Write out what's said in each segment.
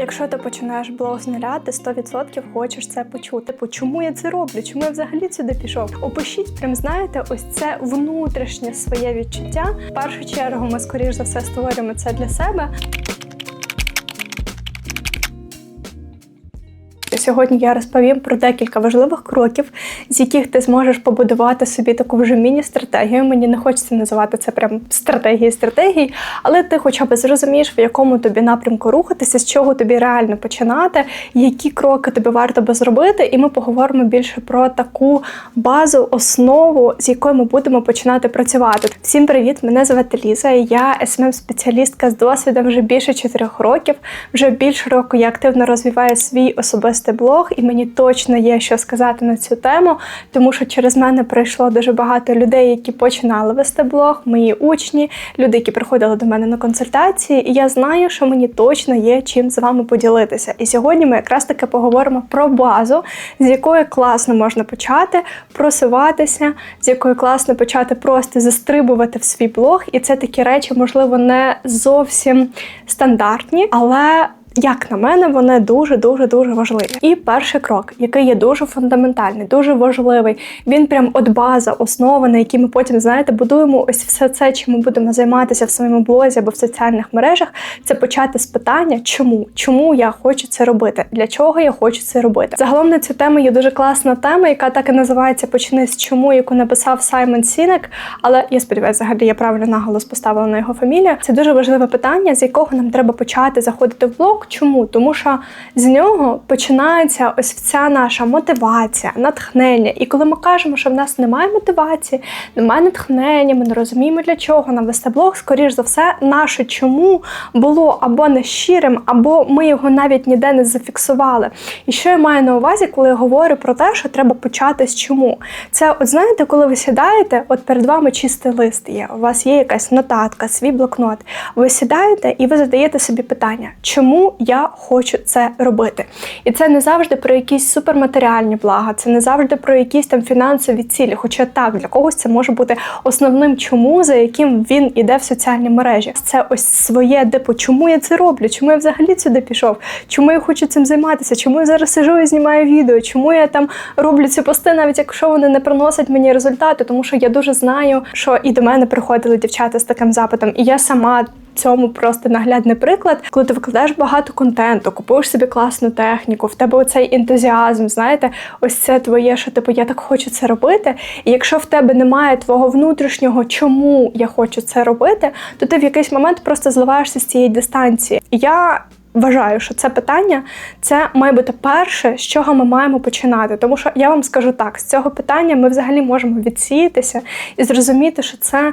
Якщо ти починаєш блог з нуля, ти 100% хочеш це почути. Типу, чому я це роблю? Чому я взагалі сюди пішов? Опишіть, прям знаєте, ось це внутрішнє своє відчуття. В першу чергу ми, скоріш за все, створюємо це для себе. Сьогодні я розповім про декілька важливих кроків, з яких ти зможеш побудувати собі таку вже міні-стратегію. Мені не хочеться називати це прям стратегії стратегії, але ти хоча б зрозумієш, в якому тобі напрямку рухатися, з чого тобі реально починати, які кроки тобі варто би зробити, і ми поговоримо більше про таку базу, основу, з якою ми будемо починати працювати. Всім привіт! Мене звати Ліза. Я смм спеціалістка з досвідом вже більше 4 років. Вже більше року я активно розвиваю свій особистий блог, і мені точно є що сказати на цю тему, тому що через мене прийшло дуже багато людей, які починали вести блог, мої учні, люди, які приходили до мене на консультації. І я знаю, що мені точно є чим з вами поділитися. І сьогодні ми якраз таки поговоримо про базу, з якої класно можна почати просуватися, з якої класно почати просто застрибувати в свій блог. І це такі речі, можливо, не зовсім стандартні, але як на мене, вони дуже дуже дуже важливі. І перший крок, який є дуже фундаментальний, дуже важливий. Він прям от база, основа, на якій ми потім знаєте, будуємо ось все це, чим ми будемо займатися в своєму блозі або в соціальних мережах. Це почати з питання, чому? Чому я хочу це робити? Для чого я хочу це робити? Загалом на цю тему є дуже класна тема, яка так і називається Почни з чому, яку написав Саймон Сінек. Але я сподіваюся, взагалі я правильно наголос поставила на його фамілію. Це дуже важливе питання, з якого нам треба почати заходити в блог. Чому? Тому що з нього починається ось ця наша мотивація, натхнення. І коли ми кажемо, що в нас немає мотивації, немає натхнення, ми не розуміємо, для чого нам вести блог, скоріш за все, наше чому було або нещирим, або ми його навіть ніде не зафіксували. І що я маю на увазі, коли я говорю про те, що треба почати з чому? Це, от знаєте, коли ви сідаєте, от перед вами чистий лист є, у вас є якась нотатка, свій блокнот. Ви сідаєте і ви задаєте собі питання, чому я хочу це робити. І це не завжди про якісь суперматеріальні блага, це не завжди про якісь там фінансові цілі. Хоча так, для когось це може бути основним чому, за яким він іде в соціальні мережі. Це ось своє депо, чому я це роблю, чому я взагалі сюди пішов, чому я хочу цим займатися, чому я зараз сижу і знімаю відео, чому я там роблю ці пости, навіть якщо вони не приносять мені результати, тому що я дуже знаю, що і до мене приходили дівчата з таким запитом, і я сама цьому просто наглядний приклад, коли ти викладаєш багато контенту, купуєш собі класну техніку, в тебе оцей ентузіазм, знаєте, ось це твоє, що типу я так хочу це робити. І якщо в тебе немає твого внутрішнього, чому я хочу це робити, то ти в якийсь момент просто зливаєшся з цієї дистанції. Я. Вважаю, що це питання це має бути перше, з чого ми маємо починати. Тому що я вам скажу так: з цього питання ми взагалі можемо відсіятися і зрозуміти, що це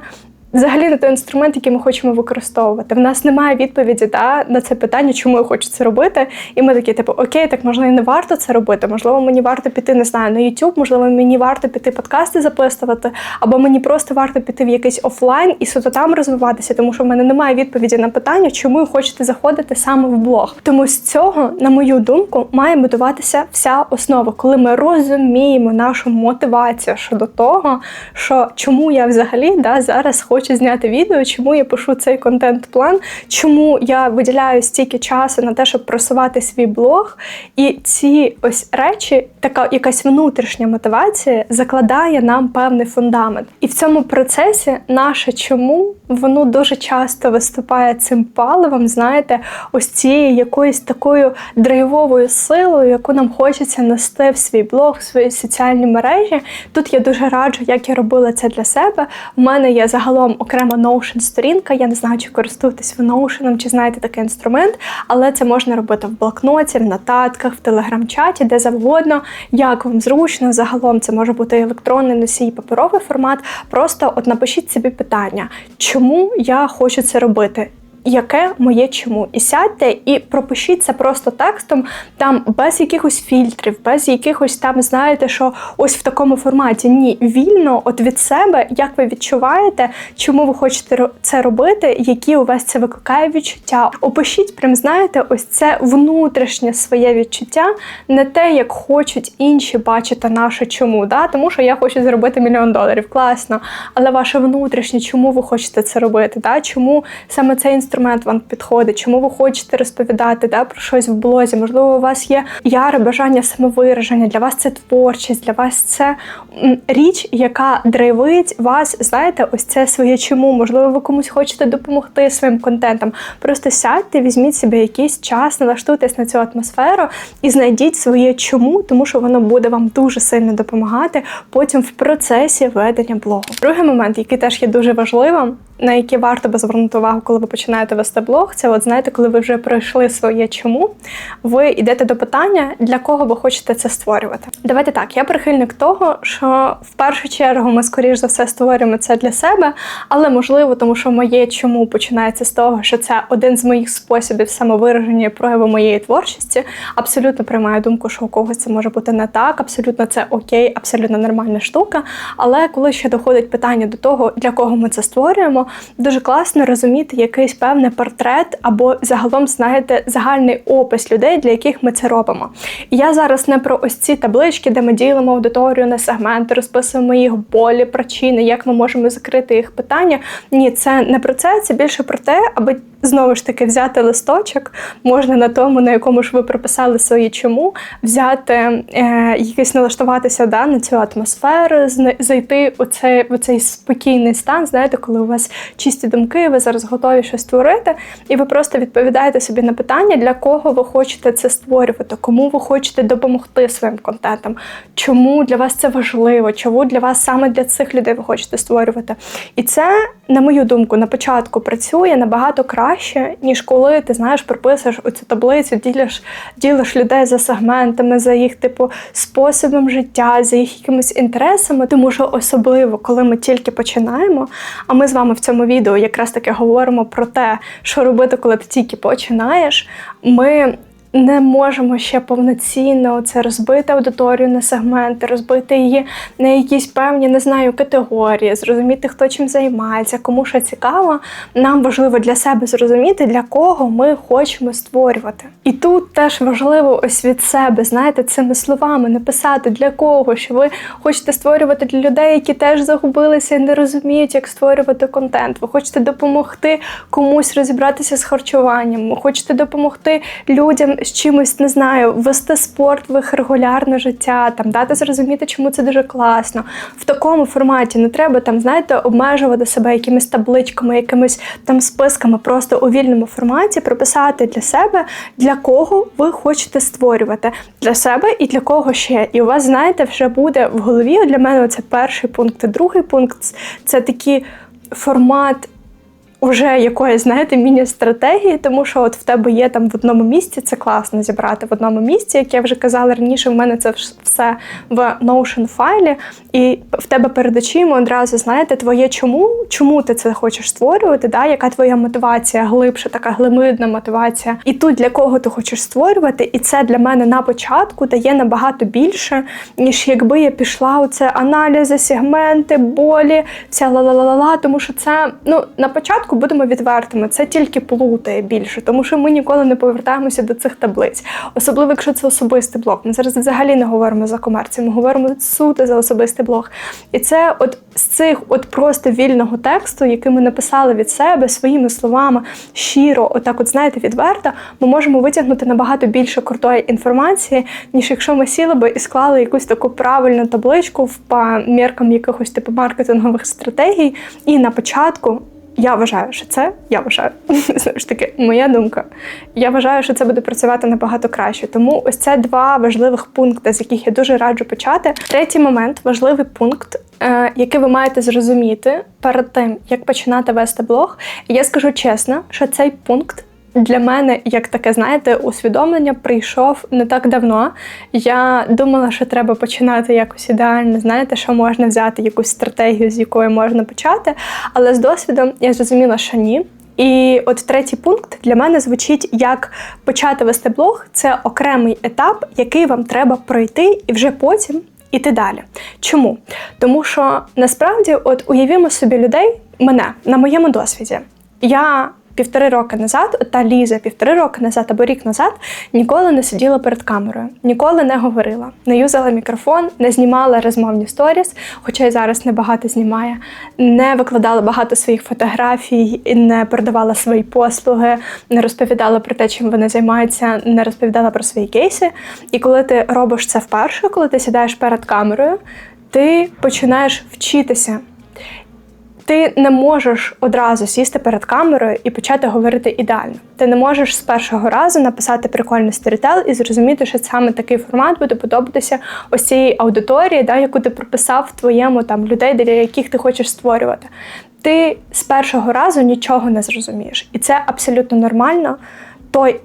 Взагалі не той інструмент, який ми хочемо використовувати. В нас немає відповіді да, на це питання, чому я хочу це робити. І ми такі, типу, окей, так можливо, і не варто це робити. Можливо, мені варто піти, не знаю, на YouTube, можливо, мені варто піти подкасти записувати, або мені просто варто піти в якийсь офлайн і суто там розвиватися, тому що в мене немає відповіді на питання, чому ви хочете заходити саме в блог. Тому з цього, на мою думку, має будуватися вся основа, коли ми розуміємо нашу мотивацію щодо того, що чому я взагалі да, зараз хочу хочу зняти відео, чому я пишу цей контент-план, чому я виділяю стільки часу на те, щоб просувати свій блог. І ці ось речі, така якась внутрішня мотивація, закладає нам певний фундамент. І в цьому процесі наше чому воно дуже часто виступає цим паливом, знаєте, ось цією якоюсь такою драйвовою силою, яку нам хочеться нести в свій блог, в свої соціальні мережі. Тут я дуже раджу, як я робила це для себе. У мене є загалом загалом окрема Notion сторінка. Я не знаю, чи користуєтесь ви Notion, чи знаєте такий інструмент, але це можна робити в блокноті, в нотатках, в телеграм-чаті, де завгодно. Як вам зручно, загалом це може бути електронний носій, паперовий формат. Просто от напишіть собі питання, чому я хочу це робити яке моє чому. І сядьте і пропишіть це просто текстом, там без якихось фільтрів, без якихось там, знаєте, що ось в такому форматі. Ні, вільно, от від себе, як ви відчуваєте, чому ви хочете це робити, які у вас це викликає відчуття. Опишіть, прям знаєте, ось це внутрішнє своє відчуття, не те, як хочуть інші бачити наше чому. Да? Тому що я хочу заробити мільйон доларів. Класно. Але ваше внутрішнє, чому ви хочете це робити? Да? Чому саме цей інструмент? Інструмент вам підходить, чому ви хочете розповідати да, про щось в блозі. Можливо, у вас є яре бажання самовираження, для вас це творчість, для вас це річ, яка драйвить вас. Знаєте, ось це своє чому. Можливо, ви комусь хочете допомогти своїм контентом. Просто сядьте, візьміть собі якийсь час, налаштуйтесь на цю атмосферу і знайдіть своє чому, тому що воно буде вам дуже сильно допомагати потім в процесі ведення блогу. Другий момент, який теж є дуже важливим, на які варто би звернути увагу, коли ви починаєте вести блог, це от знаєте, коли ви вже пройшли своє чому, ви йдете до питання, для кого ви хочете це створювати. Давайте так, я прихильник того, що в першу чергу ми, скоріш за все, створюємо це для себе, але можливо, тому що моє чому починається з того, що це один з моїх способів самовираження і прояву моєї творчості. Абсолютно приймаю думку, що у когось це може бути не так, абсолютно це окей, абсолютно нормальна штука. Але коли ще доходить питання до того, для кого ми це створюємо дуже класно розуміти якийсь певний портрет або загалом, знаєте, загальний опис людей, для яких ми це робимо. І я зараз не про ось ці таблички, де ми ділимо аудиторію на сегменти, розписуємо їх болі, причини, як ми можемо закрити їх питання. Ні, це не про це, це більше про те, аби знову ж таки взяти листочок, можна на тому, на якому ж ви прописали свої чому, взяти е, якийсь налаштуватися да, на цю атмосферу, зайти у цей, у цей спокійний стан, знаєте, коли у вас чисті думки, ви зараз готові щось створити, і ви просто відповідаєте собі на питання, для кого ви хочете це створювати, кому ви хочете допомогти своїм контентом, чому для вас це важливо, чому для вас саме для цих людей ви хочете створювати. І це, на мою думку, на початку працює набагато краще, ніж коли ти знаєш, прописуєш оцю таблицю, ділиш, ділиш людей за сегментами, за їх типу способом життя, за їх якимись інтересами, тому що особливо, коли ми тільки починаємо, а ми з вами в цьому відео якраз таки говоримо про те, що робити, коли ти тільки починаєш. Ми не можемо ще повноцінно це розбити аудиторію на сегменти, розбити її на якісь певні, не знаю, категорії, зрозуміти, хто чим займається, кому що цікаво. Нам важливо для себе зрозуміти, для кого ми хочемо створювати. І тут теж важливо ось від себе, знаєте, цими словами написати для кого, що ви хочете створювати для людей, які теж загубилися і не розуміють, як створювати контент. Ви хочете допомогти комусь розібратися з харчуванням, ви хочете допомогти людям з чимось не знаю, вести спорт в їх регулярне життя, там дати зрозуміти, чому це дуже класно. В такому форматі не треба там, знаєте, обмежувати себе якимись табличками, якимись там списками, просто у вільному форматі прописати для себе, для кого ви хочете створювати для себе і для кого ще. І у вас, знаєте, вже буде в голові. Для мене це перший пункт, другий пункт це такий формат вже якоїсь, знаєте, міні-стратегії, тому що от в тебе є там в одному місці, це класно зібрати в одному місці. Як я вже казала раніше, в мене це все в Notion файлі, і в тебе перед очима одразу знаєте твоє чому, чому ти це хочеш створювати, да? яка твоя мотивація глибша, така глимидна мотивація. І тут для кого ти хочеш створювати, і це для мене на початку дає набагато більше, ніж якби я пішла у це аналізи, сегменти, болі, вся ла-ла-ла-ла, тому що це ну на початку початку будемо відвертими, це тільки плутає більше, тому що ми ніколи не повертаємося до цих таблиць. Особливо, якщо це особистий блог. Ми зараз взагалі не говоримо за комерцію, ми говоримо суто за особистий блог. І це от з цих от просто вільного тексту, який ми написали від себе своїми словами, щиро, отак, от знаєте, відверто, ми можемо витягнути набагато більше крутої інформації, ніж якщо ми сіли би і склали якусь таку правильну табличку по міркам якихось типу маркетингових стратегій, і на початку. Я вважаю, що це я вважаю знову ж таки, моя думка. Я вважаю, що це буде працювати набагато краще. Тому ось це два важливих пункти, з яких я дуже раджу почати. Третій момент важливий пункт, е, який ви маєте зрозуміти перед тим, як починати вести блог. Я скажу чесно, що цей пункт для мене, як таке, знаєте, усвідомлення прийшов не так давно. Я думала, що треба починати якось ідеально, знаєте, що можна взяти якусь стратегію, з якої можна почати. Але з досвідом я зрозуміла, що ні. І от третій пункт для мене звучить як почати вести блог це окремий етап, який вам треба пройти, і вже потім іти далі. Чому? Тому що насправді, от уявімо собі людей, мене на моєму досвіді. Я півтори роки назад, та Ліза півтори роки назад або рік назад ніколи не сиділа перед камерою, ніколи не говорила, не юзала мікрофон, не знімала розмовні сторіс, хоча й зараз небагато знімає, не викладала багато своїх фотографій, не передавала свої послуги, не розповідала про те, чим вони займаються, не розповідала про свої кейси. І коли ти робиш це вперше, коли ти сідаєш перед камерою, ти починаєш вчитися. Ти не можеш одразу сісти перед камерою і почати говорити ідеально. Ти не можеш з першого разу написати прикольний сторітел і зрозуміти, що саме такий формат буде подобатися ось цієї аудиторії, да, яку ти прописав твоєму там людей, для яких ти хочеш створювати. Ти з першого разу нічого не зрозумієш, і це абсолютно нормально. Той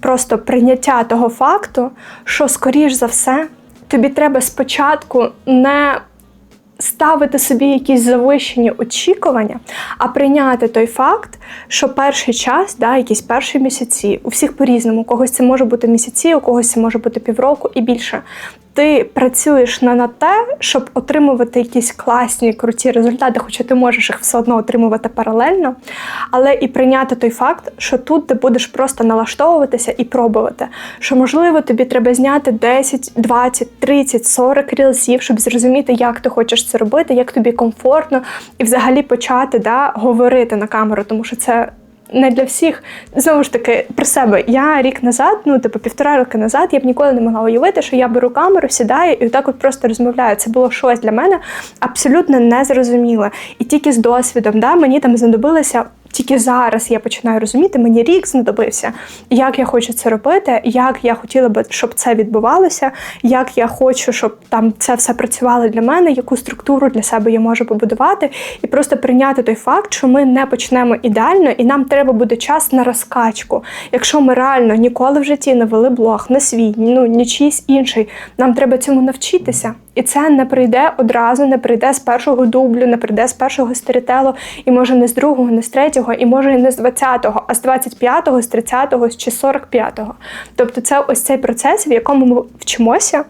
просто прийняття того факту, що скоріш за все тобі треба спочатку не ставити собі якісь завищені очікування, а прийняти той факт, що перший час, да, якісь перші місяці, у всіх по-різному, у когось це може бути місяці, у когось це може бути півроку і більше ти працюєш не на те, щоб отримувати якісь класні, круті результати, хоча ти можеш їх все одно отримувати паралельно, але і прийняти той факт, що тут ти будеш просто налаштовуватися і пробувати. Що, можливо, тобі треба зняти 10, 20, 30, 40 рілсів, щоб зрозуміти, як ти хочеш це робити, як тобі комфортно, і взагалі почати да, говорити на камеру, тому що це не для всіх. Знову ж таки, про себе. Я рік назад, ну типу півтора роки назад, я б ніколи не могла уявити, що я беру камеру, сідаю і отак от просто розмовляю. Це було щось для мене абсолютно незрозуміле. І тільки з досвідом, да, мені там знадобилося тільки зараз я починаю розуміти, мені рік знадобився, як я хочу це робити, як я хотіла би, щоб це відбувалося, як я хочу, щоб там це все працювало для мене, яку структуру для себе я можу побудувати, і просто прийняти той факт, що ми не почнемо ідеально, і нам треба буде час на розкачку. Якщо ми реально ніколи в житті не вели блог, не свій, ну ні чийсь інший, нам треба цьому навчитися. І це не прийде одразу, не прийде з першого дублю, не прийде з першого сторітелу, і може не з другого, не з третього, і може не з 20-го, а з 25-го, з 30-го чи 45-го. Тобто, це ось цей процес, в якому ми вчимося.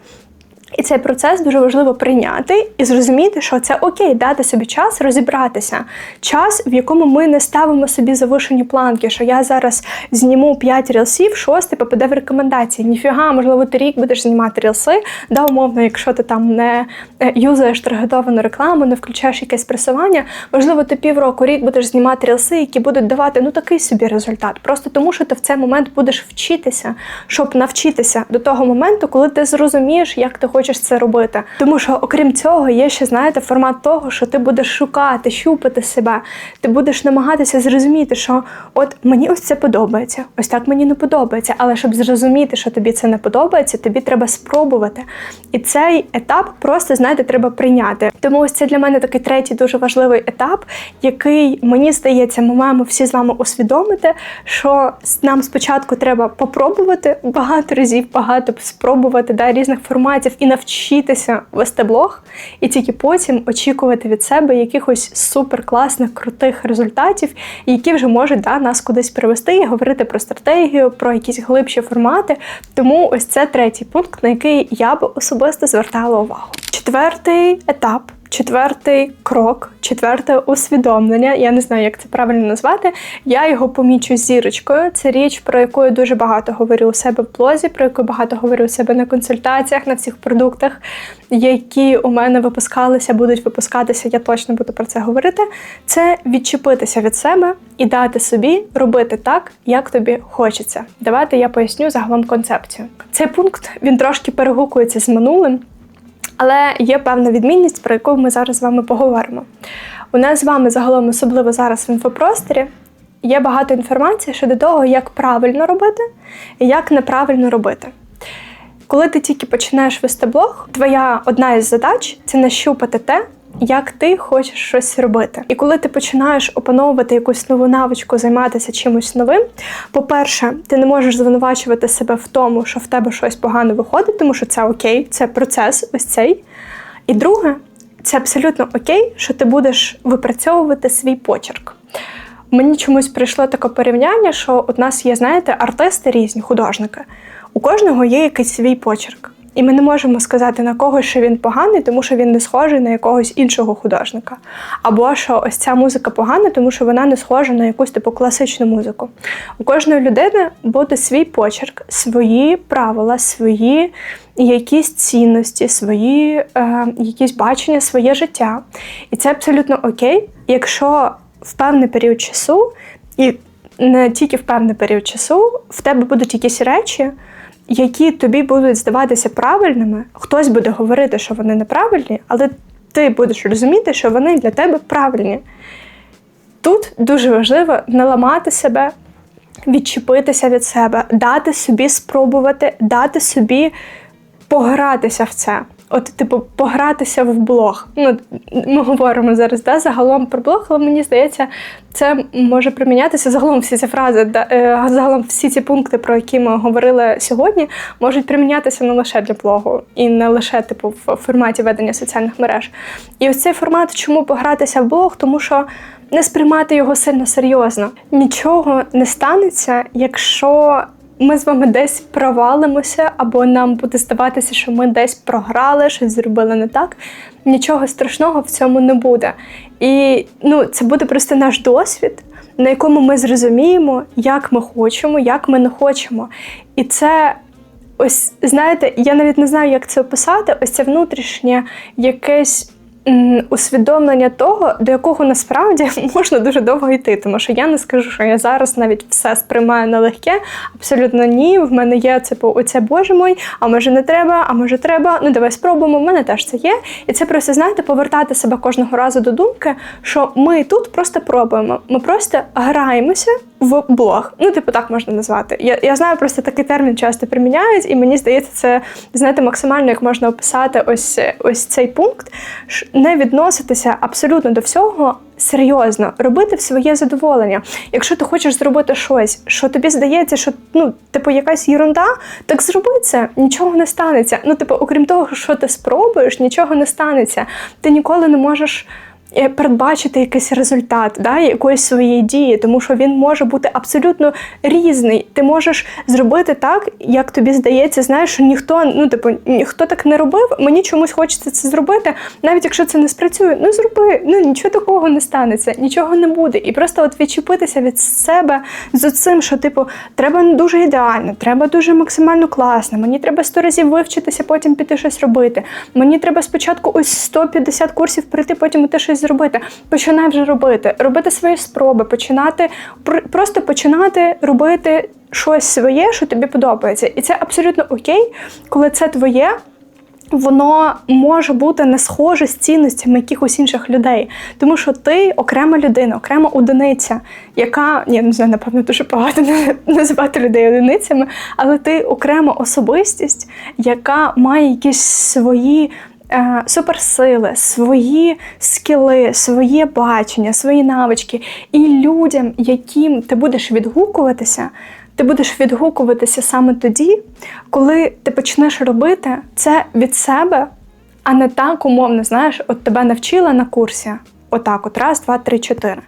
І цей процес дуже важливо прийняти і зрозуміти, що це окей, дати собі час розібратися. Час, в якому ми не ставимо собі завишені планки, що я зараз зніму 5 рілсів, шостий попаде в рекомендації. Ніфіга, можливо, ти рік будеш знімати рілси, да, умовно, якщо ти там не е, юзаєш таргетовану рекламу, не включаєш якесь пресування, можливо, ти півроку рік будеш знімати рілси, які будуть давати ну такий собі результат. Просто тому, що ти в цей момент будеш вчитися, щоб навчитися до того моменту, коли ти зрозумієш, як ти хочеш хочеш це робити. Тому що, окрім цього, є ще, знаєте, формат того, що ти будеш шукати, щупати себе. Ти будеш намагатися зрозуміти, що от мені ось це подобається, ось так мені не подобається. Але щоб зрозуміти, що тобі це не подобається, тобі треба спробувати. І цей етап просто, знаєте, треба прийняти. Тому ось це для мене такий третій дуже важливий етап, який мені здається, ми маємо всі з вами усвідомити, що нам спочатку треба попробувати багато разів, багато спробувати да, різних форматів і навчитися вести блог, і тільки потім очікувати від себе якихось суперкласних, крутих результатів, які вже можуть да, нас кудись привести і говорити про стратегію, про якісь глибші формати. Тому ось це третій пункт, на який я би особисто звертала увагу. Четвертий етап. Четвертий крок, четверте усвідомлення. Я не знаю, як це правильно назвати. Я його помічу зірочкою. Це річ, про яку я дуже багато говорю у себе в блозі, про яку багато говорю у себе на консультаціях, на всіх продуктах, які у мене випускалися, будуть випускатися. Я точно буду про це говорити. Це відчепитися від себе і дати собі робити так, як тобі хочеться. Давайте я поясню загалом концепцію. Цей пункт він трошки перегукується з минулим. Але є певна відмінність, про яку ми зараз з вами поговоримо. У нас з вами загалом, особливо зараз в інфопросторі, є багато інформації щодо того, як правильно робити і як неправильно робити. Коли ти тільки починаєш вести блог, твоя одна із задач це нащупати те, як ти хочеш щось робити. І коли ти починаєш опановувати якусь нову навичку, займатися чимось новим, по-перше, ти не можеш звинувачувати себе в тому, що в тебе щось погано виходить, тому що це окей, це процес ось цей. І друге, це абсолютно окей, що ти будеш випрацьовувати свій почерк. Мені чомусь прийшло таке порівняння, що у нас є, знаєте, артисти різні, художники. У кожного є якийсь свій почерк. І ми не можемо сказати на когось, що він поганий, тому що він не схожий на якогось іншого художника. Або що ось ця музика погана, тому що вона не схожа на якусь типу класичну музику. У кожної людини буде свій почерк, свої правила, свої якісь цінності, свої е, якісь бачення, своє життя. І це абсолютно окей, якщо в певний період часу, і не тільки в певний період часу, в тебе будуть якісь речі які тобі будуть здаватися правильними, хтось буде говорити, що вони неправильні, але ти будеш розуміти, що вони для тебе правильні. Тут дуже важливо не ламати себе, відчепитися від себе, дати собі спробувати, дати собі погратися в це. От, типу, погратися в блог. Ну, Ми говоримо зараз да, загалом про блог, але мені здається, це може примінятися загалом всі ці фрази, да, е, загалом всі ці пункти, про які ми говорили сьогодні, можуть примінятися не лише для блогу і не лише типу в форматі ведення соціальних мереж. І ось цей формат, чому погратися в блог, тому що не сприймати його сильно серйозно. Нічого не станеться, якщо ми з вами десь провалимося, або нам буде здаватися, що ми десь програли, щось зробили не так. Нічого страшного в цьому не буде. І ну, це буде просто наш досвід, на якому ми зрозуміємо, як ми хочемо, як ми не хочемо. І це. Ось знаєте, я навіть не знаю, як це описати. Ось це внутрішнє якесь усвідомлення того, до якого насправді можна дуже довго йти. Тому що я не скажу, що я зараз навіть все сприймаю налегке. Абсолютно ні. В мене є типу, оце боже мой, а може не треба, а може треба. Ну давай спробуємо. В мене теж це є. І це просто знаєте, повертати себе кожного разу до думки, що ми тут просто пробуємо. Ми просто граємося в блог. Ну, типу, так можна назвати. Я я знаю, просто такий термін часто приміняють, і мені здається, це знаєте, максимально як можна описати ось ось цей пункт, не відноситися абсолютно до всього серйозно, робити в своє задоволення. Якщо ти хочеш зробити щось, що тобі здається, що ну, типу, якась ерунда, так зроби це, нічого не станеться. Ну, типу, окрім того, що ти спробуєш, нічого не станеться. Ти ніколи не можеш. Е, передбачити якийсь результат да, якоїсь своєї дії, тому що він може бути абсолютно різний. Ти можеш зробити так, як тобі здається, знаєш, що ніхто ну, типу, ніхто так не робив, мені чомусь хочеться це зробити, навіть якщо це не спрацює, ну зроби, ну нічого такого не станеться, нічого не буде. І просто от відчепитися від себе з цим, що типу, треба дуже ідеально, треба дуже максимально класно, мені треба сто разів вивчитися, потім піти щось робити. Мені треба спочатку ось 150 курсів прийти, потім іти щось зробити. Починай вже робити, робити свої спроби, починати просто починати робити щось своє, що тобі подобається. І це абсолютно окей, коли це твоє. Воно може бути не схоже з цінностями якихось інших людей, тому що ти окрема людина, окрема одиниця, яка я не знаю, напевно, дуже багато називати людей одиницями, але ти окрема особистість, яка має якісь свої Е, суперсили, свої скіли, своє бачення, свої навички. І людям, яким ти будеш відгукуватися, ти будеш відгукуватися саме тоді, коли ти почнеш робити це від себе, а не так умовно, знаєш, от тебе навчила на курсі. Отак, от раз, два, три, чотири.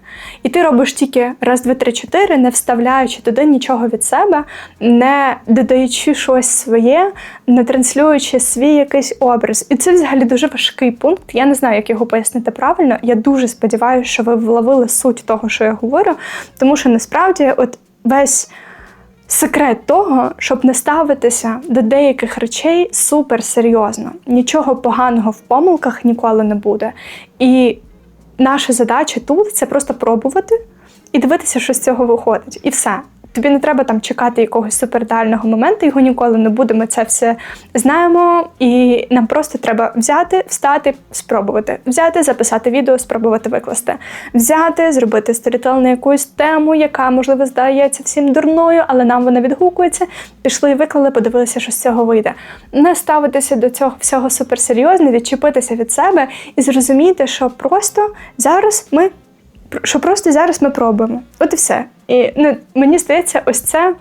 І ти робиш тільки раз, два, три, чотири, не вставляючи туди нічого від себе, не додаючи щось своє, не транслюючи свій якийсь образ. І це взагалі дуже важкий пункт. Я не знаю, як його пояснити правильно. Я дуже сподіваюся, що ви вловили суть того, що я говорю, тому що насправді, от весь. Секрет того, щоб не ставитися до деяких речей супер серйозно. Нічого поганого в помилках ніколи не буде. І наша задача тут це просто пробувати і дивитися, що з цього виходить, і все. Тобі не треба там чекати якогось супердального моменту, його ніколи не буде. Ми це все знаємо, і нам просто треба взяти, встати, спробувати, взяти, записати відео, спробувати викласти, взяти, зробити сторітел на якусь тему, яка можливо здається всім дурною, але нам вона відгукується. Пішли і виклали, подивилися, що з цього вийде. Не ставитися до цього всього суперсерйозно, відчепитися від себе і зрозуміти, що просто зараз ми що просто зараз ми пробуємо. От і все. І ну, мені здається, ось це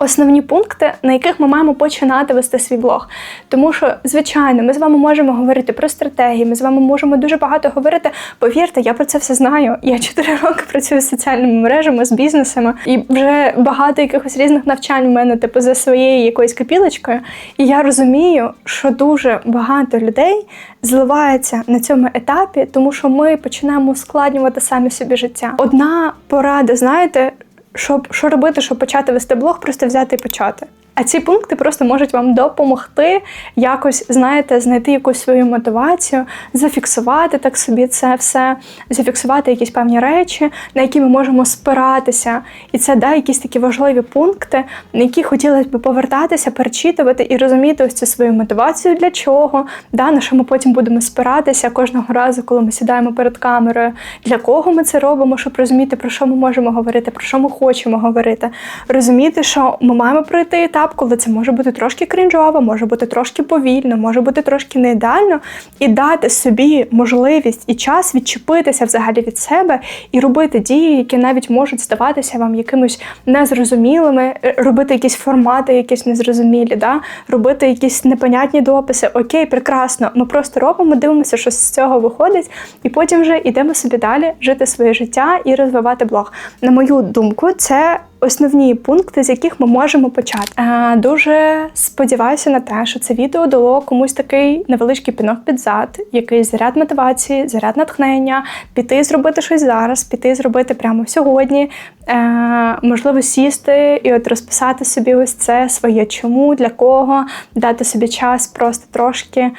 основні пункти, на яких ми маємо починати вести свій блог. Тому що, звичайно, ми з вами можемо говорити про стратегії, ми з вами можемо дуже багато говорити. Повірте, я про це все знаю. Я 4 роки працюю з соціальними мережами, з бізнесами, і вже багато якихось різних навчань в мене, типу, за своєю якоюсь копілочкою. І я розумію, що дуже багато людей зливається на цьому етапі, тому що ми починаємо ускладнювати самі собі життя. Одна порада, знаєте, щоб що робити, щоб почати вести блог, просто взяти і почати. А ці пункти просто можуть вам допомогти якось, знаєте, знайти якусь свою мотивацію, зафіксувати так собі це все, зафіксувати якісь певні речі, на які ми можемо спиратися. І це да, якісь такі важливі пункти, на які хотілося б повертатися, перечитувати і розуміти ось цю свою мотивацію для чого, да, на що ми потім будемо спиратися кожного разу, коли ми сідаємо перед камерою, для кого ми це робимо, щоб розуміти, про що ми можемо говорити, про що ми хочемо говорити. Розуміти, що ми маємо пройти етап, коли це може бути трошки крінжово, може бути трошки повільно, може бути трошки не ідеально, і дати собі можливість і час відчепитися взагалі від себе і робити дії, які навіть можуть здаватися вам якимось незрозумілими, е, робити якісь формати, якісь незрозумілі, да? робити якісь непонятні дописи. Окей, прекрасно. Ми просто робимо, дивимося, що з цього виходить, і потім вже йдемо собі далі жити своє життя і розвивати блог. На мою думку, це основні пункти, з яких ми можемо почати. Е, Дуже сподіваюся на те, що це відео дало комусь такий невеличкий пінок під зад, якийсь заряд мотивації, заряд натхнення, піти зробити щось зараз, піти зробити прямо сьогодні. Е, Можливо, сісти і от розписати собі ось це своє чому, для кого, дати собі час просто трошки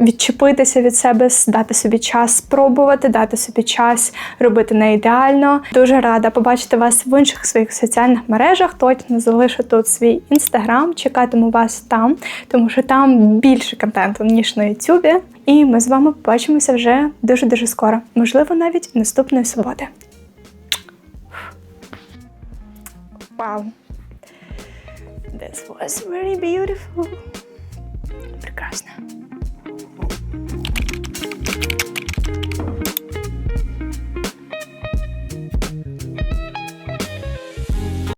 відчепитися від себе, дати собі час спробувати, дати собі час робити не ідеально. Дуже рада побачити вас в інших своїх соціальних мережах. Точно залишу тут свій інстаграм, чекатиму вас там, тому що там більше контенту, ніж на Ютубі. І ми з вами побачимося вже дуже-дуже скоро. Можливо, навіть наступної суботи. Вау! This was very beautiful. Прекрасно.